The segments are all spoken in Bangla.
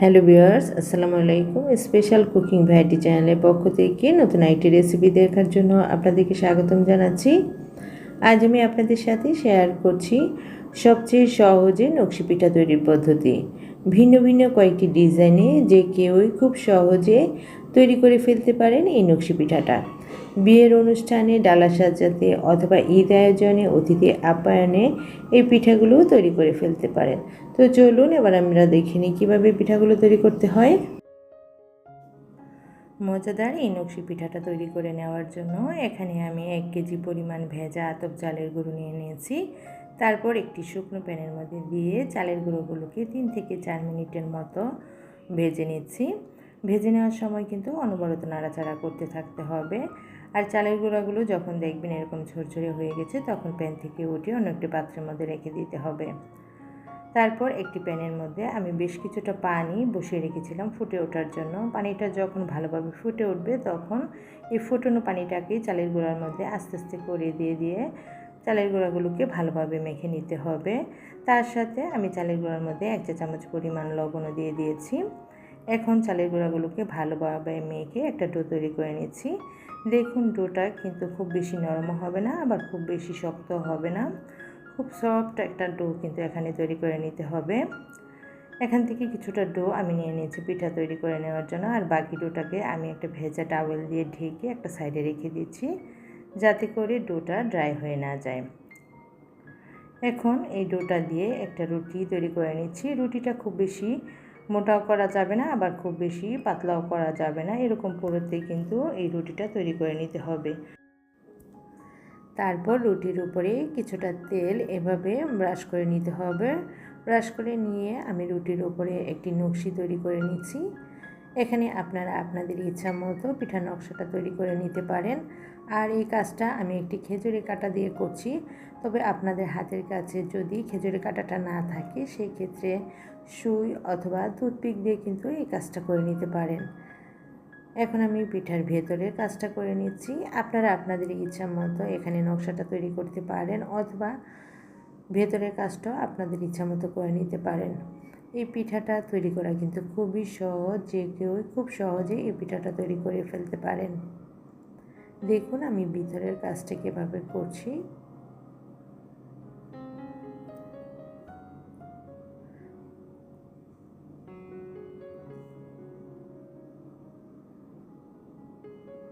হ্যালো বিয়ার্স আসসালামু আলাইকুম। স্পেশাল কুকিং ভ্যারাইটি চ্যানেলের পক্ষ থেকে নতুন আইটি রেসিপি দেখার জন্য আপনাদেরকে স্বাগতম জানাচ্ছি। আজ আমি আপনাদের সাথে শেয়ার করছি সবচেয়ে সহজে নকশি পিঠা তৈরির পদ্ধতি। ভিন্ন ভিন্ন কয়েকটি ডিজাইনে যে কেউই খুব সহজে তৈরি করে ফেলতে পারেন এই নকশি পিঠাটা। বিয়ের অনুষ্ঠানে, ডালা সাজাতে অথবা ঈদ আয়োজনে অতিথি আপ্যায়নে এই পিঠাগুলো তৈরি করে ফেলতে পারেন। তো চলুন, এবার আমরা দেখে নিই কীভাবে পিঠাগুলো তৈরি করতে হয়। মজাদার এই নকশি পিঠাটা তৈরি করে নেওয়ার জন্য এখানে আমি এক কেজি পরিমাণ ভেজা আতপ চালের গুঁড়ো নিয়ে নিয়েছি। তারপর একটি শুকনো প্যানের মধ্যে দিয়ে চালের গুঁড়োগুলোকে তিন থেকে চার মিনিটের মতো ভেজে নিচ্ছি। ভেজে নেওয়ার সময় কিন্তু অনবরত নাড়াচাড়া করতে থাকতে হবে। আর চালের গুঁড়াগুলো যখন দেখবেন এরকম ঝরঝরে হয়ে গেছে, তখন প্যান থেকে উঠে অন্য একটি পাত্রের মধ্যে রেখে দিতে হবে। তারপর একটি প্যানের মধ্যে আমি বেশ কিছুটা পানি বসিয়ে রেখেছিলাম ফুটে ওঠার জন্য। পানিটা যখন ভালোভাবে ফুটে উঠবে, তখন এই ফুটানো পানিটাকে চালের গুঁড়ার মধ্যে আস্তে আস্তে করে দিয়ে দিয়ে চালের গুঁড়াগুলোকে ভালোভাবে মেখে নিতে হবে। তার সাথে আমি চালের গুঁড়ার মধ্যে এক চা চামচ পরিমাণ লবণও দিয়ে দিয়েছি। এখন চালের গুঁড়াগুলোকে ভালোভাবে মেখে একটা ডো তৈরি করে নিচ্ছি। দেখুন ডোটা কিন্তু খুব বেশি নরম হবে না, আবার খুব বেশি শক্ত হবে না। খুব সফট একটা ডো কিন্তু এখানে তৈরি করে নিতে হবে। এখান থেকে কিছুটা ডো আমি নিয়ে নিয়েছি পিঠা তৈরি করে নেওয়ার জন্য, আর বাকি ডোটাকে আমি একটা ভেজা টাওয়েল দিয়ে ঢেকে একটা সাইডে রেখে দিচ্ছি, যাতে করে ডোটা ড্রাই হয়ে না যায়। এখন এই ডোটা দিয়ে একটা রুটি তৈরি করে নিচ্ছি। রুটিটা খুব বেশি মোটাও করা যাবে না, আবার খুব বেশি পাতলাও করা যাবে না। এরকম পুরোতেই কিন্তু এই রুটিটা তৈরি করে নিতে হবে। তারপর রুটির উপরে কিছুটা তেল এভাবে ব্রাশ করে নিতে হবে। ব্রাশ করে নিয়ে আমি রুটির উপরে একটি নকশি তৈরি করে নিচ্ছি। এখানে আপনারা আপনাদের ইচ্ছা মতো পিঠা নকশাটা তৈরি করে নিতে পারেন। আর এই কাজটা আমি একটি খেজুরি কাটা দিয়ে করছি। তবে আপনাদের হাতের কাছে যদি খেজুরি কাটাটা না থাকে, সেই ক্ষেত্রে সুই অথবা টুথপিক দিয়ে কিন্তু এই কাজটা করে নিতে পারেন। এখন আমি পিঠার ভেতরের কাজটা করে নিচ্ছি। আপনারা আপনাদের ইচ্ছা মতো এখানে নকশাটা তৈরি করতে পারেন অথবা ভেতরের কাজটাও আপনাদের ইচ্ছা মতো করে নিতে পারেন। এই পিঠাটা তৈরি করা কিন্তু খুবই সহজ, যে কেউ খুব সহজে এই পিঠাটা তৈরি করে ফেলতে পারেন। দেখুন আমি ভিতরের কাজটা কীভাবে করছি।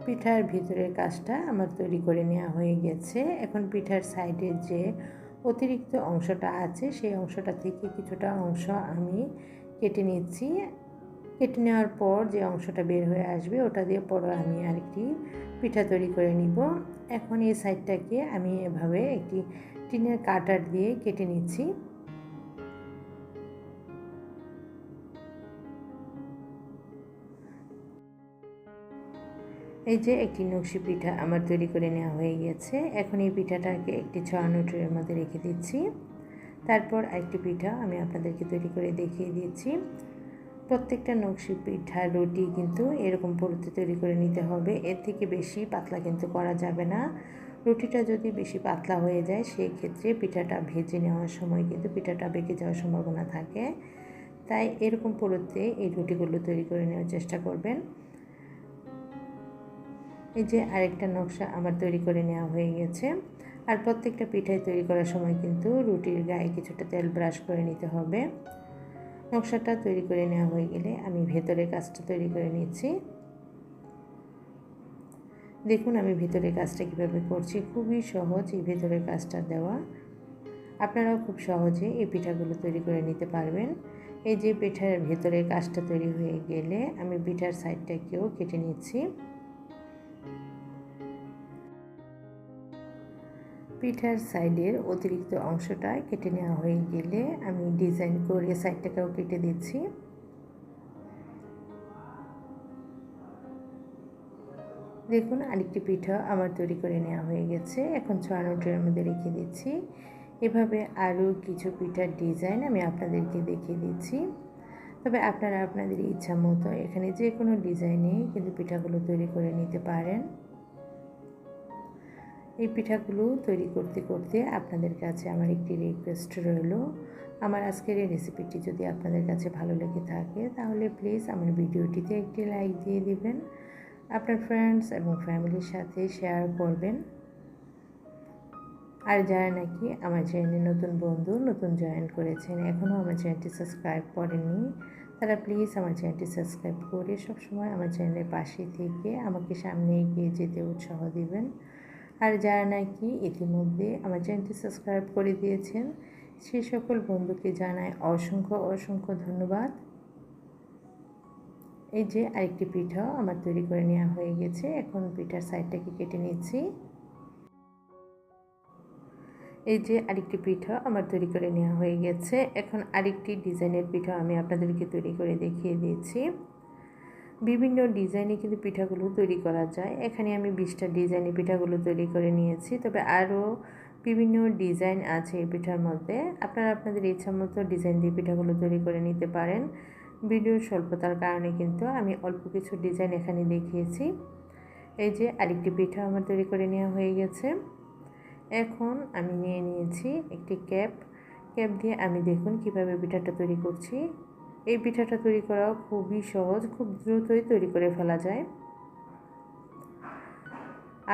পিঠার ভিতরের কাজটা আমার তৈরি করে নেওয়া হয়ে গেছে। এখন পিঠার সাইডের যে অতিরিক্ত অংশটা আছে, সেই অংশটা থেকে কিছুটা অংশ আমি কেটে নিচ্ছি। কেটে নেওয়ার পর যে অংশটা বের হয়ে আসবে, ওটা দিয়ে পরে আমি আর আরেকটি পিঠা তৈরি করে নিব। এখন এই সাইডটাকে আমি এভাবে একটি টিনের কাটার দিয়ে কেটে নিচ্ছি। এই যে একটি নকশি পিঠা আমার তৈরি করে নেওয়া হয়ে গেছে। এখন এই পিঠাটাকে একটি ছড়ানো ট্রের মধ্যে রেখে দিচ্ছি। তারপর আরেকটি পিঠা আমি আপনাদেরকে তৈরি করে দেখিয়ে দিচ্ছি। প্রত্যেকটা নকশি পিঠা, রুটি কিন্তু এরকম পড়তে তৈরি করে নিতে হবে। এর থেকে বেশি পাতলা কিন্তু করা যাবে না। রুটিটা যদি বেশি পাতলা হয়ে যায় সেই ক্ষেত্রে পিঠাটা ভেজে নেওয়ার সময় কিন্তু পিঠাটা বেঁকে যাওয়ার সম্ভাবনা থাকে। তাই এরকম পড়তে এই রুটিগুলো তৈরি করে নেওয়ার চেষ্টা করবেন। এই যে আরেকটা নকশা আমার তৈরি করে নেওয়া হয়ে গেছে। আর প্রত্যেকটা পিঠাই তৈরি করার সময় কিন্তু রুটির গায়ে কিছুটা তেল ব্রাশ করে নিতে হবে। নকশাটা তৈরি করে নেওয়া হয়ে গেলে আমি ভেতরের কাজটা তৈরি করে নিচ্ছি। দেখুন আমি ভেতরের কাজটা কীভাবে করছি, খুবই সহজ এই ভেতরের কাজটা দেওয়া। আপনারাও খুব সহজে এই পিঠাগুলো তৈরি করে নিতে পারবেন। এই যে পিঠার ভেতরের কাজটা তৈরি হয়ে গেলে আমি পিঠার সাইডটাকেও কেটে নিচ্ছি। পিঠার সাইডের অতিরিক্ত অংশটা কেটে নেওয়া হয়ে গেলে আমি ডিজাইন করে সাইডটাকেও কেটে দিচ্ছি। দেখুন, আরেকটি পিঠা আমার তৈরি করে নেওয়া হয়ে গেছে। এখন ছড়ানো ট্রের মধ্যে রেখে দিচ্ছি। এভাবে আরও কিছু পিঠার ডিজাইন আমি আপনাদেরকে দেখিয়ে দিচ্ছি। তবে আপনারা আপনাদের ইচ্ছা মতো এখানে যে কোনো ডিজাইনে কিন্তু পিঠাগুলো তৈরি করে নিতে পারেন। এই পিঠাগুলো তৈরি করতে করতে আপনাদের কাছে আমার একটি রিকোয়েস্ট রইল। আমার আজকের এই রেসিপিটি যদি আপনাদের কাছে ভালো লেগে থাকে, তাহলে প্লিজ আমার ভিডিওটিতে একটি লাইক দিয়ে দিবেন। আপনার ফ্রেন্ডস এবং ফ্যামিলির সাথে শেয়ার করবেন। আর যারা নাকি আমার চ্যানেলে নতুন বন্ধু, নতুন জয়েন করেছেন, এখনও আমার চ্যানেলটি সাবস্ক্রাইব করেননি, তারা প্লিজ আমার চ্যানেলটি সাবস্ক্রাইব করে সবসময় আমার চ্যানেলের পাশে থেকে আমাকে সামনে এগিয়ে যেতে উৎসাহ দিবেন। আর যারা নাকি ইতিমধ্যে আমার চ্যানেলটি সাবস্ক্রাইব করে দিয়েছেন সেই সকল বন্ধুকে জানায় অসংখ্য অসংখ্য ধন্যবাদ। এই যে আরেকটি পিঠা আমার তৈরি করে নেওয়া হয়ে গেছে, এখন পিঠার সাইডটাকে কেটে নিচ্ছি। এই যে আরেকটি পিঠা আমার তৈরি করে নেওয়া হয়ে গেছে, এখন আরেকটি ডিজাইনের পিঠা আমি আপনাদেরকে তৈরি করে দেখিয়ে দিয়েছি বিভিন্ন ডিজাইনে কিন্তু পিঠাগুলো তৈরি করা যায়। এখানে আমি বিশটা ডিজাইনে পিঠাগুলো তৈরি করে নিয়েছি। তবে আরও বিভিন্ন ডিজাইন আছে এই পিঠার মধ্যে। আপনারা আপনাদের ইচ্ছা মতো ডিজাইন দিয়ে পিঠাগুলো তৈরি করে নিতে পারেন। ভিডিওর স্বল্পতার কারণে কিন্তু আমি অল্প কিছু ডিজাইন এখানে দেখিয়েছি। এই যে আরেকটি পিঠা আমার তৈরি করে নেওয়া হয়ে গেছে। এখন আমি নিয়ে নিয়েছি একটি ক্যাপ। ক্যাপ দিয়ে আমি দেখুন কীভাবে পিঠাটা তৈরি করছি। এই পিঠাটা তৈরি করা খুবই সহজ, খুব দ্রুতই তৈরি করে ফেলা যায়।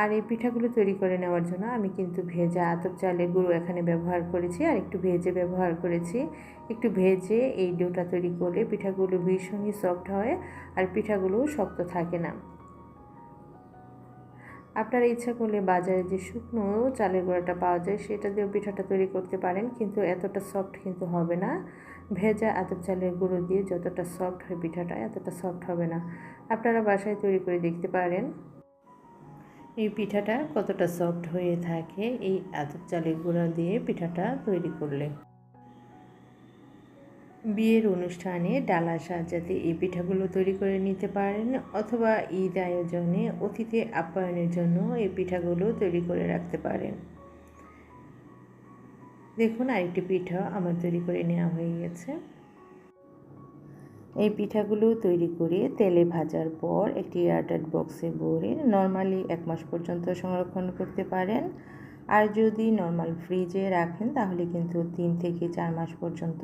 আর এই পিঠাগুলো তৈরি করে নেওয়ার জন্য আমি কিন্তু ভেজা আতপ চালের গুঁড়ো এখানে ব্যবহার করেছি আর একটু ভেজে ব্যবহার করেছি। একটু ভেজে এই ডোটা তৈরি করলে পিঠাগুলো ভীষণই সফট হয় আর পিঠাগুলো শক্ত থাকে না। আপনারা ইচ্ছা করলে বাজারে যে শুকনো চালের গুঁড়াটা পাওয়া যায় সেটা দিয়েও পিঠাটা তৈরি করতে পারেন, কিন্তু এতটা সফট কিন্তু হবে না। ভেজা আতপ চালের গুঁড়ো দিয়ে যতটা সফট হয় পিঠাটা, এতটা সফট হবে না। আপনারা বাসায় তৈরি করে দেখতে পারেন এই পিঠাটা কতটা সফট হয়ে থাকে এই আতপ চালের গুঁড়া দিয়ে পিঠাটা তৈরি করলে। বিয়ের অনুষ্ঠানে ডালা সাজাতে এই পিঠাগুলো তৈরি করে নিতে পারেন অথবা ঈদ আয়োজনে অতিথি আপ্যায়নের জন্য এই পিঠাগুলো তৈরি করে রাখতে পারেন। দেখুন, আরেকটি পিঠা আমার তৈরি করে নেওয়া হয়ে গেছে। এই পিঠাগুলো তৈরি করে তেলে ভাজার পর একটি এয়ারটাইট বক্সে ভরে নর্মালি এক মাস পর্যন্ত সংরক্ষণ করতে পারেন। আর যদি নর্মাল ফ্রিজে রাখেন, তাহলে কিন্তু তিন থেকে চার মাস পর্যন্ত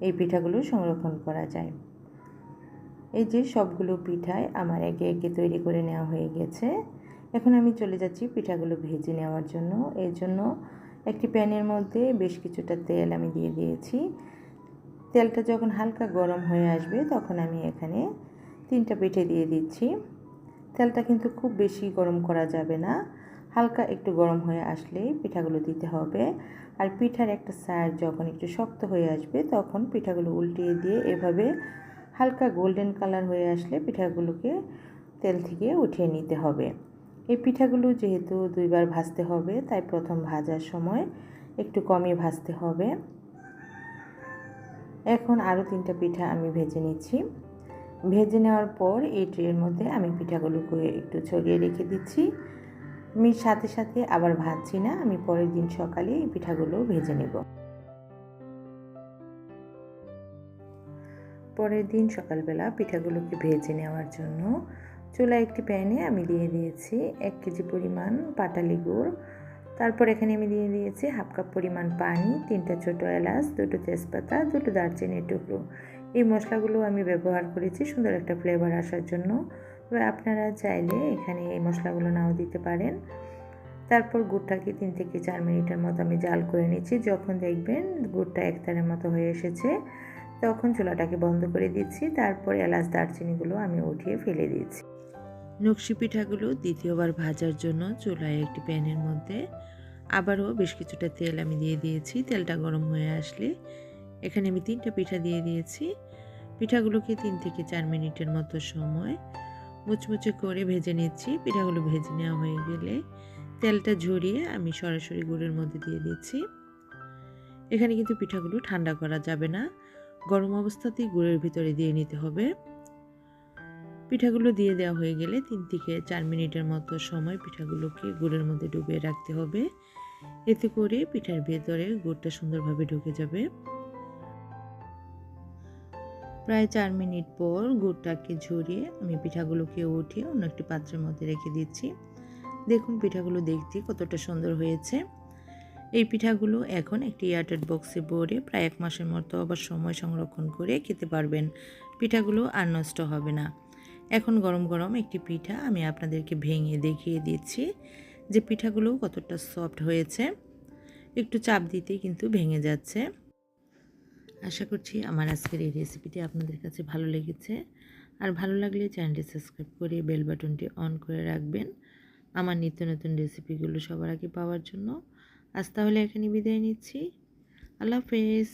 এই পিঠাগুলো সংরক্ষণ করা যায়। এই যে সবগুলো পিঠায় আমার একে একে তৈরি করে নেওয়া হয়ে গেছে। এখন আমি চলে যাচ্ছি পিঠাগুলো ভেজে নেওয়ার জন্য। এর জন্য একটি প্যানের মধ্যে বেশ কিছুটা তেল আমি দিয়ে দিয়েছি। তেলটা যখন হালকা গরম হয়ে আসবে, তখন আমি এখানে তিনটা পিঠে দিয়ে দিচ্ছি। তেলটা কিন্তু খুব বেশি গরম করা যাবে না। হালকা একটু গরম হয়ে আসলেই পিঠাগুলো দিতে হবে। আর পিঠার একটা সাইড যখন একটু শক্ত হয়ে আসবে, তখন পিঠাগুলো উল্টিয়ে দিয়ে এভাবে হালকা গোল্ডেন কালার হয়ে আসলে পিঠাগুলোকে তেল থেকে উঠিয়ে নিতে হবে। এই পিঠাগুলো যেহেতু দুইবার ভাজতে হবে, তাই প্রথম ভাজার সময় একটু কমই ভাজতে হবে। এখন আরও তিনটা পিঠা আমি ভেজে নিচ্ছি। ভেজে নেওয়ার পর এই ট্রের মধ্যে আমি পিঠাগুলোকে একটু ছড়িয়ে রেখে দিচ্ছি। আমি সাথে সাথে আবার ভাজছি না, আমি পরের দিন সকালে এই পিঠাগুলো ভেজে নেব। পরের দিন সকালবেলা পিঠাগুলোকে ভেজে নেওয়ার জন্য চুলা একটি প্যানে আমি দিয়ে দিয়েছি এক কেজি পরিমাণ পাটালি গুড় তারপর এখানে আমি দিয়ে দিয়েছি হাফ কাপ পরিমাণ পানি, তিনটা ছোটো এলাচ, দুটো তেজপাতা, দুটো দারচিনির টুকরো। এই মশলাগুলো আমি ব্যবহার করেছি সুন্দর একটা ফ্লেভার আসার জন্য। তবে আপনারা চাইলে এখানে এই মশলাগুলো নাও দিতে পারেন। তারপর গুড়টাকে তিন থেকে চার মিনিটের মতো আমি জাল করে নিচ্ছি। যখন দেখবেন গুড়টা একতারের মতো হয়ে এসেছে, তখন চুলাটাকে বন্ধ করে দিচ্ছি। তারপর এলাচ, দারচিনিগুলো আমি উঠিয়ে ফেলে দিচ্ছি। নকশি পিঠাগুলো দ্বিতীয়বার ভাজার জন্য চুলায় একটি প্যানের মধ্যে। আবারও বেশ কিছুটা তেল আমি দিয়ে দিয়েছি। তেলটা গরম হয়ে আসলে এখানে আমি তিনটা পিঠা দিয়ে দিয়েছি। পিঠাগুলোকে তিন থেকে চার মিনিটের মতো সময় মুচমুচে করে ভেজে নিচ্ছি। পিঠাগুলো ভেজে নেওয়া হয়ে গেলে তেলটা ঝরিয়ে আমি সরাসরি গুড়ের মধ্যে দিয়ে দিচ্ছি। এখানে কিন্তু পিঠাগুলো ঠান্ডা করা যাবে না। গরম অবস্থাতেই গুড়ের ভিতরে দিয়ে নিতে হবে। পিঠাগুলো দিয়ে দেওয়া হয়ে গেলে তিন থেকে চার মিনিটের মতো সময় পিঠাগুলোকে গুড়ের মধ্যে ডুবিয়ে রাখতে হবে। এতে করে পিঠার ভেতরে গুড়টা সুন্দরভাবে ঢুকে যাবে। প্রায় চার মিনিট পর গুড়টাকে ঝরিয়ে আমি পিঠাগুলোকে উঠিয়ে অন্য একটি পাত্রের মধ্যে রেখে দিচ্ছি। দেখুন পিঠাগুলো দেখতে কতটা সুন্দর হয়েছে। এই পিঠাগুলো এখন একটি এয়ারটেড বক্সে ভরে প্রায় এক মাসের মতো আবার সময় সংরক্ষণ করে খেতে পারবেন। পিঠাগুলো আর নষ্ট হবে না। এখন গরম গরম একটি পিঠা আমি আপনাদেরকে ভেঙে দেখিয়ে দিচ্ছি। যে পিঠাগুলো কতটা সফট হয়েছে। একটু চাপ দিতে কিন্তু ভেঙে যাচ্ছে। আশা করছি আমার আজকের এই রেসিপিটি আপনাদের কাছে ভালো লেগেছে। আর ভালো লাগলে চ্যানেলটি সাবস্ক্রাইব করে বেল বাটনটি অন করে রাখবেন। আমার নিত্য নতুন রেসিপিগুলো সবার আগে পাওয়ার জন্য। আজ তাহলে এখানে বিদায় নিচ্ছি। আল্লাহ হাফেজ।